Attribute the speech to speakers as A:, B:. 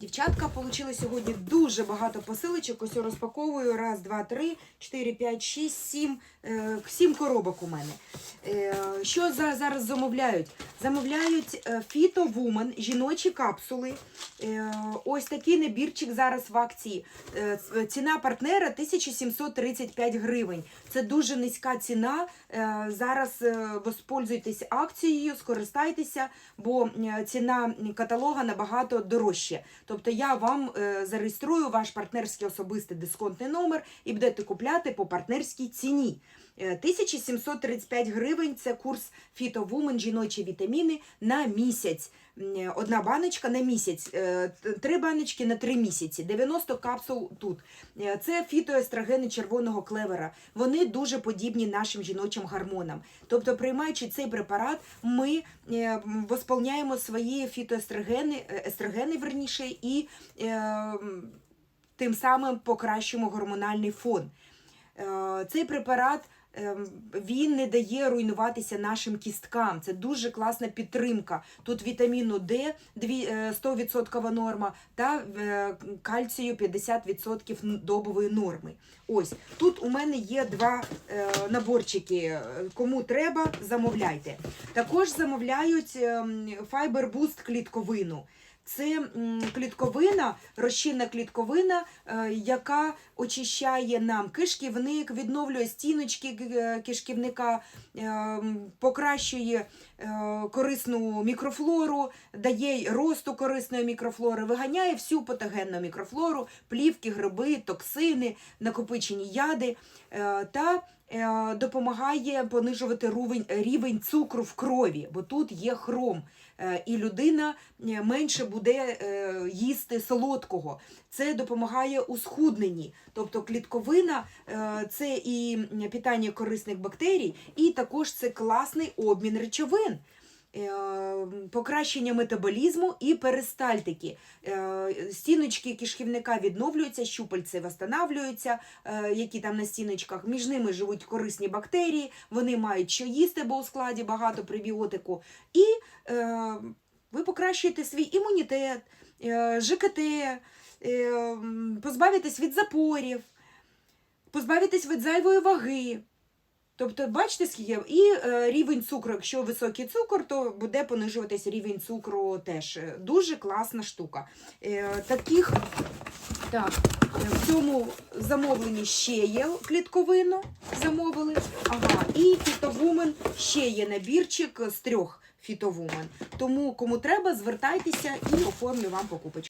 A: Дівчатка отримали сьогодні дуже багато посилочок. Ось розпаковую. Раз, два, три, чотири, п'ять, шість, сім. Е, сім коробок у мене. Е, що за, зараз замовляють? Замовляють е, Fito Woman, жіночі капсули. Е, ось такий набірчик зараз в акції. Е, ціна партнера 1735 гривень. Це дуже низька ціна. Е, зараз е, воспользуйтесь акцією, скористайтеся, бо е, ціна каталога набагато дорожче. Тобто я вам е, зареєструю ваш партнерський особистий дисконтний номер і будете купляти по партнерській ціні. Е, 1735 гривень це курс Фітовумен жіночі вітаміни на місяць. Е, Одна баночка на місяць, е, три баночки на три місяці, 90 капсул тут. Е, Це фітоестрогени червоного клевера. Вони дуже подібні нашим жіночим гормонам. Тобто, приймаючи цей препарат, ми е, восполняємо свої фітоестрогени, е, естрогени верніше, і е, тим самим покращуємо гормональний фон. Е, Цей препарат він не дає руйнуватися нашим кісткам. Це дуже класна підтримка. Тут вітаміну Д е, 100% норма та е, кальцію 50% добової норми. Ось тут у мене є два е, наборчики. Е, Кому треба, замовляйте. Також замовляють ем, Fiber Boost клітковину. Це клітковина, розчинна клітковина, е, яка очищає нам кишківник, відновлює стіночки е, кишківника, е, покращує корисну мікрофлору, дає росту корисної мікрофлори, виганяє всю патогенну мікрофлору, плівки, гриби, токсини, накопичені яди та допомагає понижувати рівень, рівень цукру в крові, бо тут є хром. Е, І людина е, менше буде е, їсти солодкого. Це допомагає у схудненні. Тобто клітковина е, це і питання корисних бактерій, і також це класний обмін речовин. Е, Покращення метаболізму і перистальтики. Е, Стіночки кишківника відновлюються, щупальці восстанавлюються, е, які там на стіночках. Між ними живуть корисні бактерії, вони мають що їсти, бо у складі багато пребіотику. І ви покращуєте свій імунітет, ЖКТ, позбавитесь від запорів, позбавитесь від зайвої ваги. Тобто, бачите, скільки і е, рівень цукру, якщо високий цукор, то буде понижуватись рівень цукру теж. Дуже класна штука. Е, таких так, в цьому замовленні ще є клітковину, замовили. Ага, і фітовумен ще є набірчик з трьох фітовумен. Тому кому треба, звертайтеся і оформлю вам покупочку.